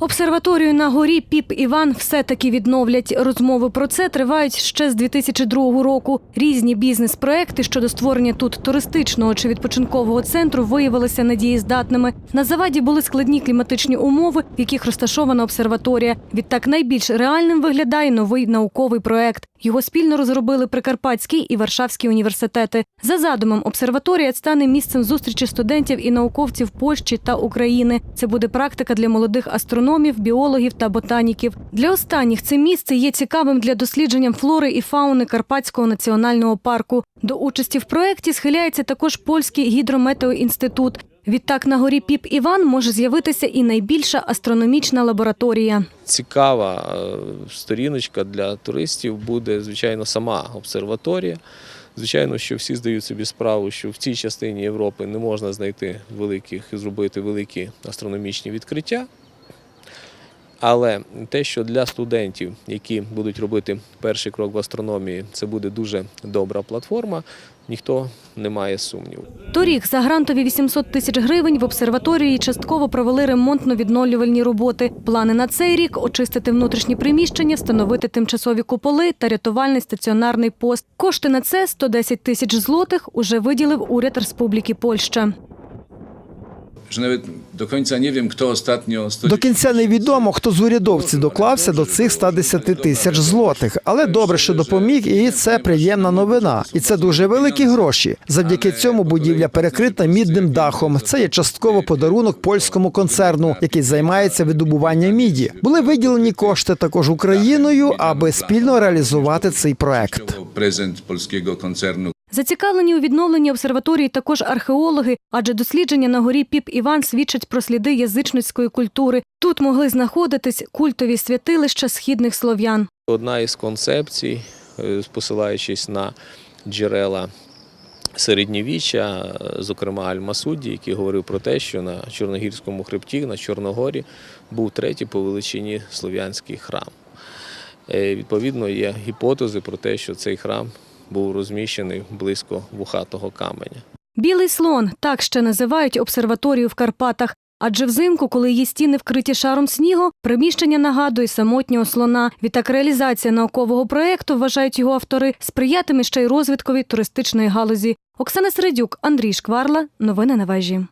Обсерваторію на горі Піп Іван все-таки відновлять. Розмови про це тривають ще з 2002 року. Різні бізнес-проекти щодо створення тут туристичного чи відпочинкового центру виявилися недієздатними. На заваді були складні кліматичні умови, в яких розташована обсерваторія. Відтак найбільш реальним виглядає новий науковий проект. Його спільно розробили Прикарпатський і Варшавський університети. За задумом, обсерваторія стане місцем зустрічі студентів і науковців Польщі та України. Це буде практика для молодих астрономів, біологів та ботаніків. Для останніх це місце є цікавим для дослідження флори і фауни Карпатського національного парку. До участі в проєкті схиляється також польський гідрометеоінститут. Відтак на горі Піп Іван може з'явитися і найбільша астрономічна лабораторія. цікава е, сторіночка для туристів буде, звичайно, сама обсерваторія. Звичайно, що всі здають собі справу, що в цій частині Європи не можна знайти великих зробити великі астрономічні відкриття. Але те, що для студентів, які будуть робити перший крок в астрономії, це буде дуже добра платформа, ніхто не має сумніву. Торік за грантові 800 тисяч гривень в обсерваторії частково провели ремонтно-відновлювальні роботи. Плани на цей рік очистити внутрішні приміщення, встановити тимчасові куполи та рятувальний стаціонарний пост. Кошти на це 110 тисяч злотих уже виділив уряд Республіки Польща. Że nawet do końca nie wiem, kto ostatnio... 110 До кінця невідомо, хто з урядовців доклався до цих 110 тисяч злотих, але добре, що допоміг, і це приємна новина. І це дуже великі гроші. Завдяки цьому будівля перекрита мідним дахом. Це є частково подарунок польському концерну, який займається видобуванням міді. Були виділені кошти також Україною, аби спільно реалізувати цей проект. Prezent polskiego koncernu Зацікавлені у відновленні обсерваторії також археологи, адже дослідження на горі Піп Іван свідчать про сліди язичницької культури. Тут могли знаходитись культові святилища східних слов'ян. Одна із концепцій, е, посилаючись на джерела середньовіччя, е, зокрема Аль-Масуді, який говорив про те, що на Чорногірському хребті, на Чорногорі, був третій по величині слов'янський храм. Е, Відповідно, є гіпотези про те, що цей храм був розміщений близько вухатого каменя. Білий слон так ще називають обсерваторію в Карпатах. Адже взимку, коли її стіни вкриті шаром снігу, приміщення нагадує самотнього слона. Відтак реалізація наукового проєкту, вважають його автори, сприятиме ще й розвиткові туристичної галузі. Оксана Середюк, Андрій Шкварла. Новини на вежі.